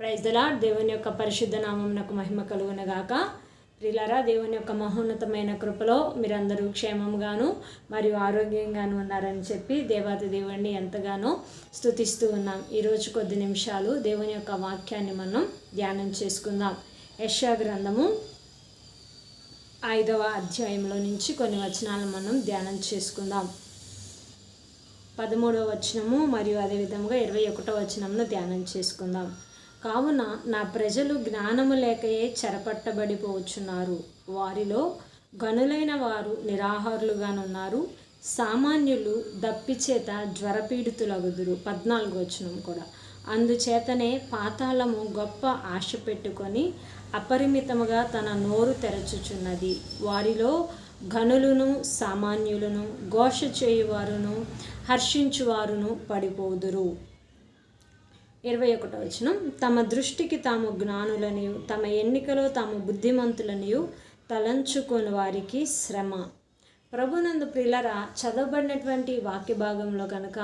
ప్రైజ్దలా దేవుని యొక్క పరిశుద్ధ నామంనకు మహిమ కలుగునగాక. ప్రిలరా దేవుని యొక్క మహోన్నతమైన కృపలో మీరందరూ క్షేమంగాను మరియు ఆరోగ్యంగాను ఉన్నారని చెప్పి దేవాది దేవుణ్ణి ఎంతగానో స్తుతిస్తూ ఉన్నాం. ఈరోజు కొద్ది నిమిషాలు దేవుని యొక్క వాక్యాన్ని మనం ధ్యానం చేసుకుందాం. యశా గ్రంథము ఐదవ అధ్యాయంలో నుంచి కొన్ని వచనాలను మనం ధ్యానం చేసుకుందాం. పదమూడవ వచనము మరియు అదేవిధంగా ఇరవై ఒకటో వచనమును ధ్యానం చేసుకుందాం. కావున నా ప్రజలు జ్ఞానము లేకయే చెరపట్టబడిపోవచ్చున్నారు వారిలో గనులైన వారు నిరాహారులుగానున్నారు. సామాన్యులు దప్పిచేత జ్వరపీడితులగుదురు. పద్నాలుగు వచనం కూడా. అందుచేతనే పాతాళము గొప్ప ఆశ పెట్టుకొని అపరిమితముగా తన నోరు తెరచుచున్నది. వారిలో ఘనులను సామాన్యులను ఘోష చేయువారును హర్షించువారును పడిపోదురు. ఇరవై ఒకటో వచనం. తమ దృష్టికి తాము జ్ఞానులనియు తమ ఎన్నికలో తాము బుద్ధిమంతులనియు తలంచుకొని వారికి శ్రమ. ప్రభునందు ప్రిలర చదవబడినటువంటి వాక్య భాగంలో కనుక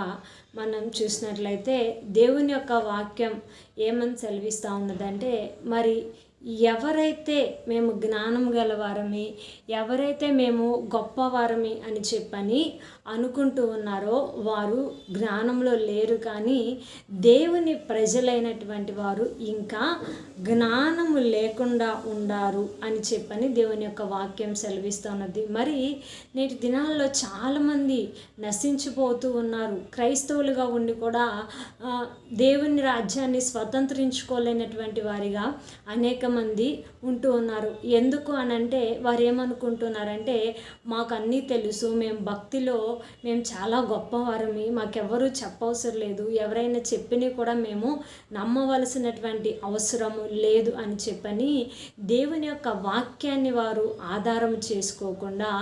మనం చూసినట్లయితే దేవుని యొక్క వాక్యం ఏమని సెలవిస్తూ ఉన్నదంటే మరి ఎవరైతే మేము జ్ఞానం గలవారమి ఎవరైతే మేము గొప్పవారమి అని చెప్పని అనుకుంటూ ఉన్నారో వారు జ్ఞానంలో లేరు కానీ దేవుని ప్రజలైనటువంటి వారు ఇంకా జ్ఞానము లేకుండా ఉండారు అని చెప్పని దేవుని యొక్క వాక్యం సెలవిస్తున్నది మరి నేటి దినాల్లో చాలామంది నశించిపోతూ ఉన్నారు. క్రైస్తవులుగా ఉండి కూడా దేవుని రాజ్యాన్ని స్వతంత్రించుకోలేనటువంటి వారిగా అనేక మంది ఉంటూ ఉన్నారు. ఎందుకు అని అంటే వారు ఏమనుకుంటున్నారంటే మాకు అన్నీ తెలుసు మేము భక్తిలో మేము చాలా గొప్పవారమి మాకెవరూ చెప్పవసరం లేదు. ఎవరైనా చెప్పినా కూడా మేము నమ్మవలసినటువంటి అవసరము లేదు అని చెప్పని దేవుని యొక్క వాక్యాన్ని వారు ఆధారం చేసుకోకుండా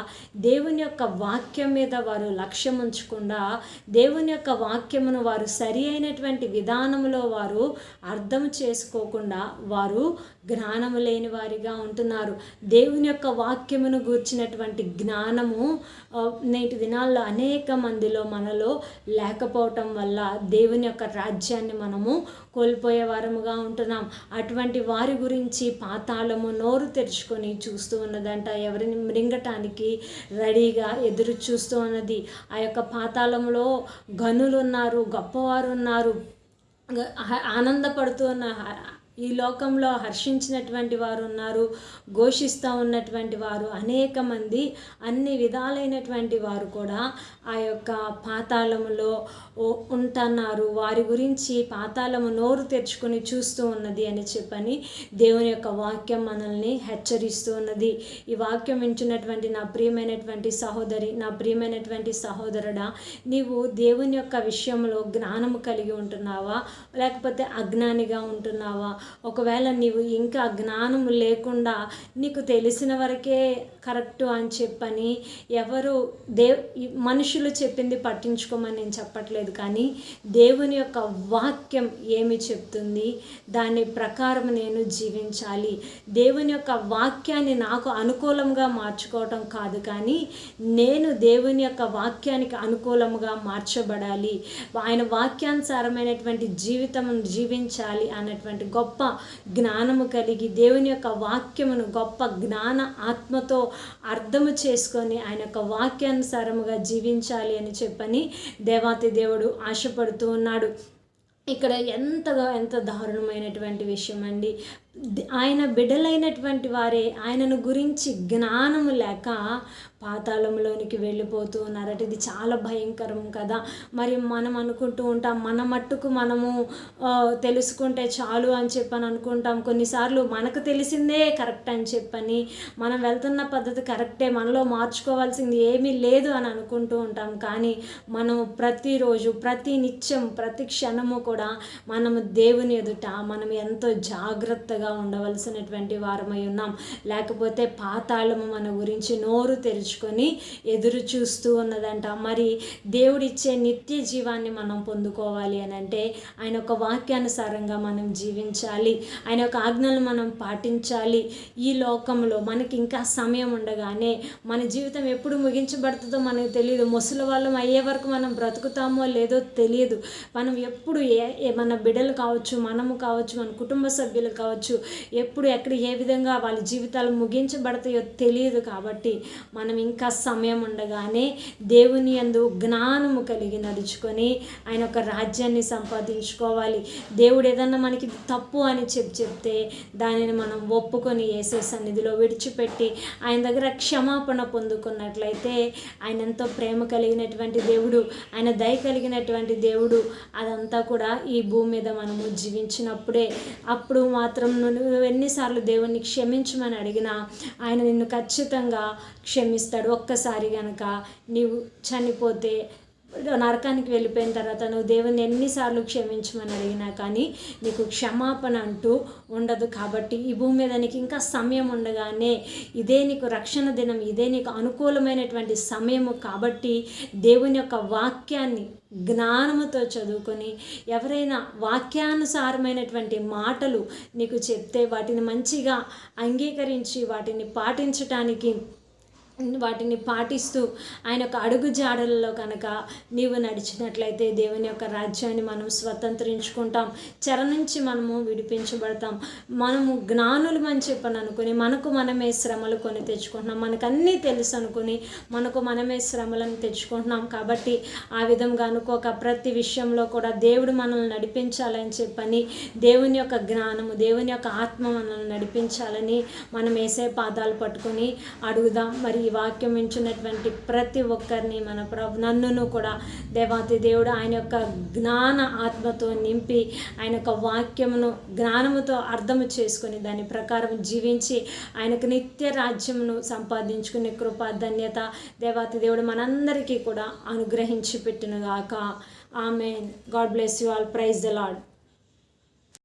దేవుని యొక్క వాక్యం మీద వారు లక్ష్యం ఉంచకుండా దేవుని యొక్క వాక్యమును వారు సరి అయినటువంటి విధానంలో వారు అర్థం చేసుకోకుండా వారు జ్ఞానము లేని వారిగా ఉంటున్నారు. దేవుని యొక్క వాక్యమును గూర్చినటువంటి జ్ఞానము నేటి దినాల్లో అనేక మందిలో మనలో లేకపోవటం వల్ల దేవుని యొక్క రాజ్యాన్ని మనము కోల్పోయే వారముగా ఉంటున్నాం. అటువంటి వారి గురించి పాతాళము నోరు తెరుచుకొని చూస్తూ ఉన్నదంట. ఎవరిని మృంగటానికి రెడీగా ఎదురు చూస్తూ ఉన్నది. ఆ యొక్క పాతాళంలో గనులు ఉన్నారు గొప్పవారు ఉన్నారు ఆనందపడుతూ ఉన్న ఈ లోకంలో హర్షించినటువంటి వారు ఉన్నారు ఘోషిస్తూ ఉన్నటువంటి వారు అనేక మంది అన్ని విధాలైనటువంటి వారు కూడా ఆ యొక్క పాతాళములో ఉంటున్నారు. వారి గురించి పాతాళము నోరు తెరుచుకొని చూస్తూ ఉన్నది అని చెప్పని దేవుని యొక్క వాక్యం మనల్ని హెచ్చరిస్తూ ఉన్నది. ఈ వాక్యం వింటున్నటువంటి నా ప్రియమైనటువంటి సహోదరి నా ప్రియమైనటువంటి సహోదరుడా నీవు దేవుని యొక్క విషయంలో జ్ఞానము కలిగి ఉంటున్నావా? లేకపోతే అజ్ఞానిగా ఉంటున్నావా? ఒకవేళ నీవు ఇంకా జ్ఞానం లేకుండా నీకు తెలిసిన వరకే కరెక్టు అని చెప్పని ఎవరు దే మనుషులు చెప్పింది పట్టించుకోమని నేను చెప్పట్లేదు కానీ దేవుని యొక్క వాక్యం ఏమి చెప్తుంది? దాని ప్రకారం నేను జీవించాలి. దేవుని యొక్క వాక్యాన్ని నాకు అనుకూలంగా మార్చుకోవటం కాదు కానీ నేను దేవుని యొక్క వాక్యానికి అనుకూలంగా మార్చబడాలి. ఆయన వాక్యానుసారమైనటువంటి జీవితం జీవించాలి అన్నటువంటి గొప్ప గొప్ప జ్ఞానము కలిగి దేవుని యొక్క వాక్యమును గొప్ప జ్ఞాన ఆత్మతో అర్థము చేసుకొని ఆయన యొక్క వాక్యానుసారముగా జీవించాలి అని చెప్పని దేవాతి దేవుడు ఆశపడుతూ ఉన్నాడు. ఇక్కడ ఎంతగా ఎంత దారుణమైనటువంటి విషయం అండి ఆయన బిడ్డలైనటువంటి వారే ఆయనను గురించి జ్ఞానము లేక పాతాళంలోనికి వెళ్ళిపోతూ ఉన్నారట. ఇది చాలా భయంకరం కదా. మరి మనం అనుకుంటూ ఉంటాం మన మట్టుకు మనము తెలుసుకుంటే చాలు అని చెప్పని అనుకుంటాం. కొన్నిసార్లు మనకు తెలిసిందే కరెక్ట్ అని చెప్పని మనం వెళ్తున్న పద్ధతి కరెక్టే మనలో మార్చుకోవాల్సింది ఏమీ లేదు అని అనుకుంటూ ఉంటాం. కానీ మనం ప్రతిరోజు ప్రతి నిత్యం ప్రతి క్షణము కూడా మనము దేవుని ఎదుట మనం ఎంతో జాగ్రత్తగా జాగ్రత్తగా ఉండవలసినటువంటి వారమై ఉన్నాం. లేకపోతే పాతాళము మన గురించి నోరు తెరుచుకొని ఎదురు చూస్తూ ఉన్నదంట. మరి దేవుడిచ్చే నిత్య జీవాన్ని మనం పొందుకోవాలి అని అంటే ఆయన ఒక వాక్యానుసారంగా మనం జీవించాలి. ఆయన యొక్క ఆజ్ఞలు మనం పాటించాలి. ఈ లోకంలో మనకి ఇంకా సమయం ఉండగానే మన జీవితం ఎప్పుడు ముగించబడుతుందో మనకు తెలియదు ముసలి వాళ్ళం అయ్యే వరకు మనం బ్రతుకుతామో లేదో తెలియదు మనం ఎప్పుడు ఏ మన బిడ్డలు కావచ్చు మనము కావచ్చు మన కుటుంబ సభ్యులు కావచ్చు ఎప్పుడు ఎక్కడ ఏ విధంగా వాళ్ళ జీవితాలు ముగించబడతాయో తెలియదు కాబట్టి మనం ఇంకా సమయం ఉండగానే దేవుని అందు జ్ఞానము కలిగి నడుచుకొని ఆయన ఒక రాజ్యాన్ని సంపాదించుకోవాలి. దేవుడు ఏదన్నా మనకి తప్పు అని చెప్పి చెప్తే దానిని మనం ఒప్పుకొని వేసే సన్నిధిలో విడిచిపెట్టి ఆయన దగ్గర క్షమాపణ పొందుకున్నట్లయితే ఆయన ఎంతో ప్రేమ కలిగినటువంటి దేవుడు ఆయన దయ కలిగినటువంటి దేవుడు అదంతా కూడా ఈ భూమి మీద మనము జీవించినప్పుడే. అప్పుడు మాత్రం నువ్వు ఎన్నిసార్లు దేవుణ్ణి క్షమించమని అడిగినా ఆయన నిన్ను ఖచ్చితంగా క్షమిస్తాడు. ఒక్కసారి కనుక నీవు చనిపోతే నరకానికి వెళ్ళిపోయిన తర్వాత నువ్వు దేవుని ఎన్నిసార్లు క్షమించమని అడిగినా కానీ నీకు క్షమాపణ అంటూ ఉండదు కాబట్టి ఈ భూమి మీద నీకు ఇంకా సమయం ఉండగానే ఇదే నీకు రక్షణ దినం ఇదే నీకు అనుకూలమైనటువంటి సమయము కాబట్టి దేవుని యొక్క వాక్యాన్ని జ్ఞానముతో చదువుకొని ఎవరైనా వాక్యానుసారమైనటువంటి మాటలు నీకు చెప్తే వాటిని మంచిగా అంగీకరించి వాటిని పాటించటానికి వాటిని పాటిస్తూ ఆయన యొక్క అడుగు జాడలలో కనుక నీవు నడిచినట్లయితే దేవుని యొక్క రాజ్యాన్ని మనం స్వతంత్రించుకుంటాం. చెర నుంచి మనము విడిపించబడతాం. మనము జ్ఞానులు అని చెప్పని అనుకుని మనకు మనమే శ్రమలు కొని తెచ్చుకుంటున్నాం. మనకు అన్నీ తెలుసు అనుకుని మనకు మనమే శ్రమలను తెచ్చుకుంటున్నాం. కాబట్టి ఆ విధంగా అనుకోక ప్రతి విషయంలో కూడా దేవుడు మనల్ని నడిపించాలని చెప్పని దేవుని యొక్క జ్ఞానము దేవుని యొక్క ఆత్మ మనల్ని నడిపించాలని మనం వేసే పాదాలు పట్టుకొని అడుగుదాం. మరి వాక్యం వింటున్నటువంటి ప్రతి ఒక్కరిని మన ప్రభు నన్నును కూడా దేవాతి దేవుడు ఆయన యొక్క జ్ఞాన ఆత్మతో నింపి ఆయన యొక్క వాక్యమును జ్ఞానముతో అర్థము చేసుకొని దాని ప్రకారం జీవించి ఆయనకు నిత్య రాజ్యమును సంపాదించుకునే కృప ధన్యత దేవాతి దేవుడు మనందరికీ కూడా అనుగ్రహించి పెట్టినగాక. ఆమె God bless you all. Praise the lord